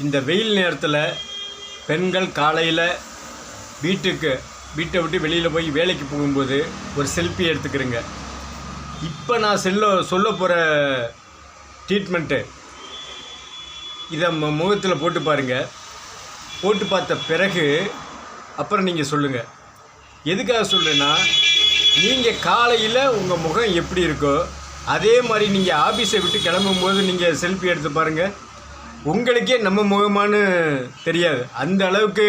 இந்த வெயில் நேரத்தில் பெண்கள் காலையில் வீட்டுக்கு வீட்டை விட்டு வெளியில் போய் வேலைக்கு போகும்போது ஒரு செல்ஃபி எடுத்துக்கிறேங்க. இப்போ நான் செல்ல சொல்ல போகிற ட்ரீட்மெண்ட்டு இதை முகத்தில் போட்டு பாருங்கள் போட்டு பார்த்த பிறகு அப்புறம் நீங்கள் சொல்லுங்கள் எதுக்காக சொல்கிறேன்னா நீங்கள் காலையில் உங்கள் முகம் எப்படி இருக்கோ அதே மாதிரி நீங்கள் ஆஃபீஸை விட்டு கிளம்பும் போது நீங்கள் செல்ஃபி எடுத்து பாருங்கள் உங்களுக்கே நம்ம முகமானு தெரியாது. அந்த அளவுக்கு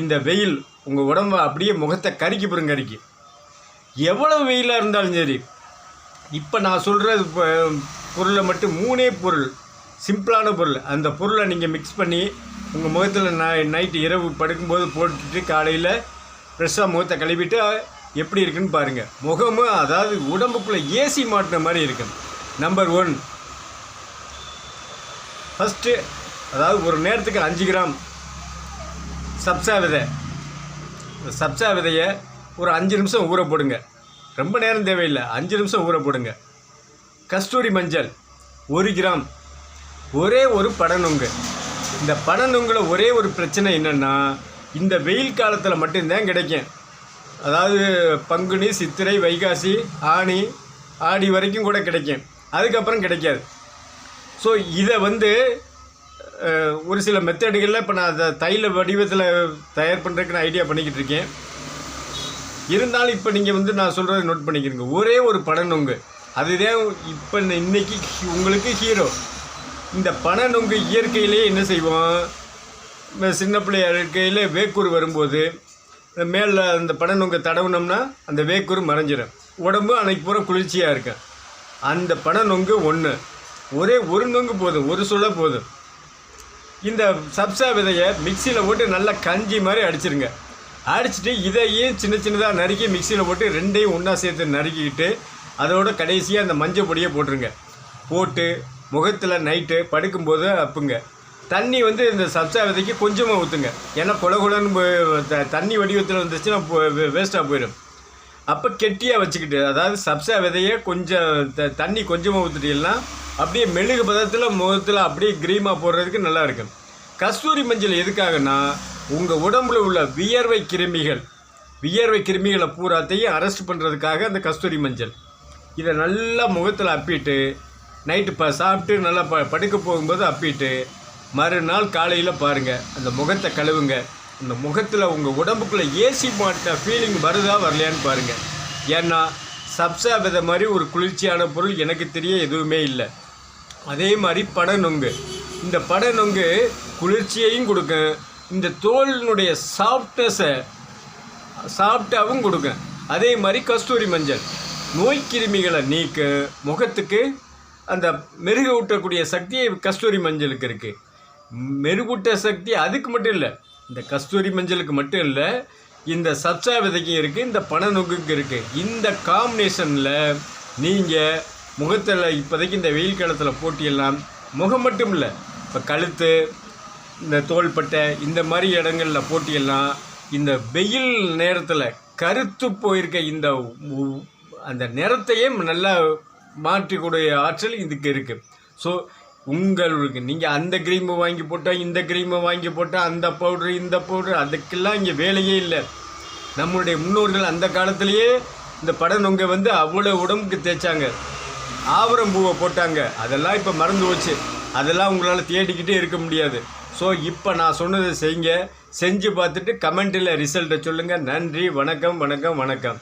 இந்த வெயில் உங்கள் உடம்ப அப்படியே முகத்தை கறிக்கு போகிறோம் கறிக்கி எவ்வளவு வெயிலாக இருந்தாலும் சரி இப்போ நான் சொல்கிற பொருளை மட்டும் மூணே பொருள் சிம்பிளான பொருள். அந்த பொருளை நீங்கள் மிக்ஸ் பண்ணி உங்கள் முகத்தில் நை நைட்டு இரவு படுக்கும்போது போட்டுட்டு காலையில் ஃப்ரெஷ்ஷாக முகத்தை கழுவிட்டு எப்படி இருக்குன்னு பாருங்கள் முகமும் அதாவது உடம்புக்குள்ளே ஏசி மாட்டின மாதிரி இருக்கும் நம்பர் ஒன் ஃபஸ்ட்டு அதாவது ஒரு நேரத்துக்கு அஞ்சு கிராம் சப்சா விதை. சப்சா விதையை ஒரு அஞ்சு நிமிஷம் ஊற போடுங்க. ரொம்ப நேரம் தேவையில்லை. அஞ்சு நிமிஷம் ஊற போடுங்க. கஸ்தூரி மஞ்சள் ஒரு கிராம். ஒரே ஒரு படநுங்கு இந்த படநுங்கில் ஒரே ஒரு பிரச்சனை என்னென்னா இந்த வெயில் காலத்தில் மட்டும்தான் கிடைக்கும். அதாவது பங்குனி சித்திரை வைகாசி ஆனி ஆடி வரைக்கும் கூட கிடைக்கும். அதுக்கப்புறம் கிடைக்காது. ஸோ இதை வந்து ஒரு சில மெத்தடுகளில் இப்போ நான் அதை தைல வடிவத்தில் தயார் பண்ணுறதுக்கு நான் ஐடியா பண்ணிக்கிட்டு இருக்கேன். இருந்தாலும் இப்போ நீங்கள் வந்து நான் சொல்கிறத நோட் பண்ணிக்கிறீங்க ஒரே ஒரு படநொங்கு அதுதான் இப்போ இன்றைக்கி உங்களுக்கு ஹீரோ இந்த பண நொங்கு இயற்கையிலேயே என்ன செய்வோம்? இந்த சின்ன பிள்ளையா இருக்கையில் வேக்கூர் வரும்போது மேலே அந்த பனநொங்கை தடவுனோம்னா அந்த வேக்கூர் மறைஞ்சிடும் உடம்பு அன்னைக்கு பூரா குளிர்ச்சியாக இருக்கும் அந்த பனநொங்கு ஒன்று ஒரே ஒரு நொங்கு போதும் ஒரு சுளை போதும். இந்த சப்சா விதையை மிக்சியில் போட்டு நல்லா கஞ்சி மாதிரி அடிச்சிருங்க. அடிச்சிட்டு இதையும் சின்ன சின்னதாக நறுக்கி மிக்சியில் போட்டு ரெண்டையும் ஒன்றா சேர்த்து நறுக்கிக்கிட்டு அதோட கடைசியாக அந்த மஞ்சள் பொடியை போட்டுருங்க. போட்டு முகத்தில் நைட்டு படுக்கும்போது அப்புங்க. தண்ணி வந்து இந்த சப்சா விதைக்கு கொஞ்சமாக ஊற்றுங்க ஏன்னா கொல போய் தண்ணி வடிவத்தில் வந்துச்சுன்னா வேஸ்ட்டாக போயிடும். அப்போ கெட்டியாக வச்சுக்கிட்டு அதாவது சப்சா விதையை கொஞ்சம் த தண்ணி கொஞ்சமாக ஊற்றுட்டீங்கன்னா அப்படியே மெழுகு பதத்தில் முகத்தில் அப்படியே கிரீமாக போடுறதுக்கு நல்லா இருக்கும். கஸ்தூரி மஞ்சள் எதுக்காகனா உங்கள் உடம்புல உள்ள வியர்வை கிருமிகள் வியர்வை கிருமிகளை பூராத்தையும் அரெஸ்ட் பண்ணுறதுக்காக அந்த கஸ்தூரி மஞ்சள். இதை நல்லா முகத்தில் அப்பிட்டு நைட்டு ப சாப்பிட்டு நல்லா ப படுக்க போகும்போது அப்பிட்டு மறுநாள் காலையில் பாருங்கள் அந்த முகத்தை கழுவுங்க. அந்த முகத்தில் உங்கள் உடம்புக்குள்ளே ஏசி மாட்ட ஃபீலிங் வருதா வரலையான்னு பாருங்கள் ஏன்னா சப்சா விதை மாதிரி ஒரு குளிர்ச்சியான பொருள் எனக்கு தெரிய எதுவுமே இல்லை. அதே மாதிரி படநொங்கு. இந்த படநொங்கு குளிர்ச்சியையும் கொடுக்கும் இந்த தோலினுடைய சாஃப்ட்னஸை சாஃப்டாகவும் கொடுக்கும் அதே மாதிரி கஸ்தூரி மஞ்சள். நோய் கிருமிகளை நீக்க. முகத்துக்கு அந்த மெருகூட்டக்கூடிய சக்தியை கஸ்தூரி மஞ்சளுக்கு இருக்குது மெருகூட்ட சக்தி அதுக்கு மட்டும் இல்லை. இந்த கஸ்தூரி மஞ்சளுக்கு மட்டும் இல்லை இந்த சப்சா விதைக்கும் இருக்குது இந்த பனநொங்குக்கு இருக்குது இந்த காம்பினேஷனில் நீங்கள் முகத்தில் இப்போதைக்கு இந்த வெயில் காலத்தில் போட்டியெல்லாம் முகம் மட்டும் இல்லை. இப்போ கழுத்து இந்த தோள்பட்டை இந்த மாதிரி இடங்களில் போட்டியெல்லாம் இந்த வெயில் நேரத்தில் கருத்து போயிருக்க இந்த அந்த நிறத்தையே நல்லா மாற்றக்கூடிய ஆற்றல் இதுக்கு இருக்குது ஸோ உங்களுக்கு நீங்கள் அந்த க்ரீமை வாங்கி போட்டால் இந்த க்ரீமை வாங்கி போட்டால் அந்த பவுட்ரு இந்த பவுட்ரு அதுக்கெல்லாம் இங்கே வேலையே இல்லை. நம்மளுடைய முன்னோர்கள் அந்த காலத்திலேயே இந்த படநொங்கை வந்து அவ்வளோ உடம்புக்கு தேய்ச்சாங்க. ஆவரம் பூவை போட்டாங்க. அதெல்லாம் இப்போ மறந்து போச்சு. அதெல்லாம் உங்களால் தேடிக்கிட்டே இருக்க முடியாது. ஸோ இப்போ நான் சொன்னதை செய்யுங்க. செஞ்சு பார்த்துட்டு கமெண்ட்டில் ரிசல்ட்டை சொல்லுங்கள் நன்றி வணக்கம் வணக்கம் வணக்கம்.